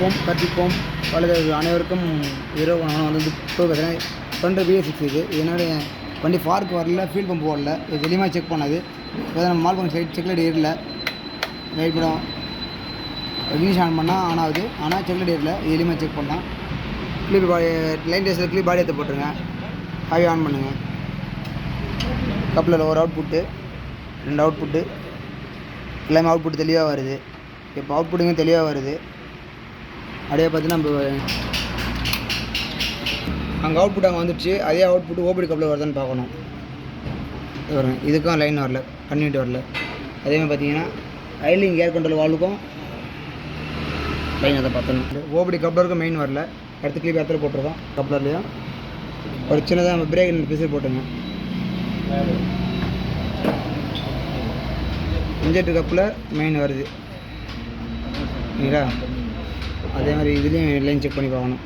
வரவேற்போம் கற்பிப்போம். பலது அனைவருக்கும் இரவு நான் வந்து இப்போ பார்த்தீங்கன்னா பிஎஸ் சிக்ஸ் இது. என்னுடைய வண்டி ஃபார்க் வரல ஃபீல் பம்ப் வரல இது வெளியமாக செக் பண்ணது. நம்ம மால் பண்ண சைட் செக்லெட் ஏறல. வெயிட் படம் இக்னிஷன் ஆன் பண்ணால் ஆன் ஆகுது. ஆனால் செக்லெட் ஏறல. இது எளிமையாக செக் பண்ணலாம். கிளிப் பாடி லைன் டேஸில் கிளிப் பாடி எடுத்து போட்டுருங்க. ஹாவி ஆன் பண்ணுங்கள் கப்பில் ஒரு அவுட்புட்டு ரெண்டு அவுட்புட்டு எல்லாமே அவுட்புட் தெளிவாக வருது. இப்போ அவுட்புட்டுங்க தெளிவாக வருது. அப்படியே பார்த்தீங்கன்னா நம்ம அங்கே அவுட்புட் அங்கே வந்துடுச்சு. அதே அவுட்புட் ஓபிடி கப்பில் வருதான்னு பார்க்கணும். வரும் இதுக்கும் லைன் வரல கன்டினியூட்டி வரல. அதேமாதிரி பார்த்தீங்கன்னா ஐலிங் ஏர் கண்ட்ரோல் வாலுக்கும் லைன் அதை பார்த்தணும் ஓபிடி கப்ளருக்கும் மெயின் வரல. அடுத்து கிளிப் இடத்துல போட்டிருக்கோம். கப்ளர்லேயும் ஒரு சின்னதாக நம்ம பிரேக் பிசர் போட்டுங்க இன்ஜெக்டர் கப்பில் மெயின் வருது. சரிங்களா அதே மாதிரி இதுலேயும் லைன் செக் பண்ணி பார்க்கணும்.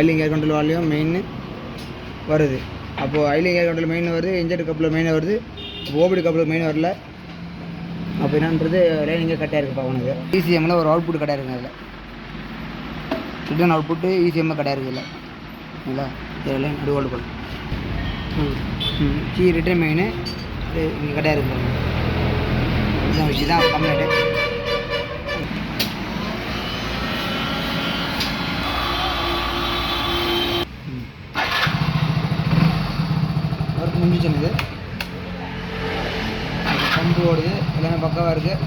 ஐலிங் ஏர் கண்ட்ரோல் வால்லையும் மெயின் வருது. அப்போது ஐலிங் ஏர் கண்ட்ரோல் மெயின் வருது இன்ஜெட் கப்பில் மெயின் வருது ஓபிடி கப்பில் மெயின் வரல. அப்போ என்னன்றது லைன் இங்கே கட்டாக இருக்குது பார்க்கணும் இது. இசிஎம்மில் ஒரு அவுட்புட் கட்டாக இருக்குங்க அதில் ரிட்டர்ன் அவுட்புட்டு இசிஎம்மில் கட்டாக இருக்குது இல்லை சரிங்களா இதெல்லாம் லைன் அப்படி ம். ம். சி ரிட்டர்ன் மெயின் இங்கே கட்டாக இருக்குது பாருங்க வச்சு தான் கம்ப்ளைண்ட்டு ஒர்க் முடிஞ்சிச்சு இது. பம்பு ஓடுது எல்லாமே பக்காவாக இருக்குது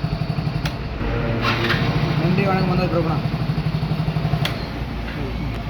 நன்றி வணக்கம் வந்து ப்ரோக்ராம்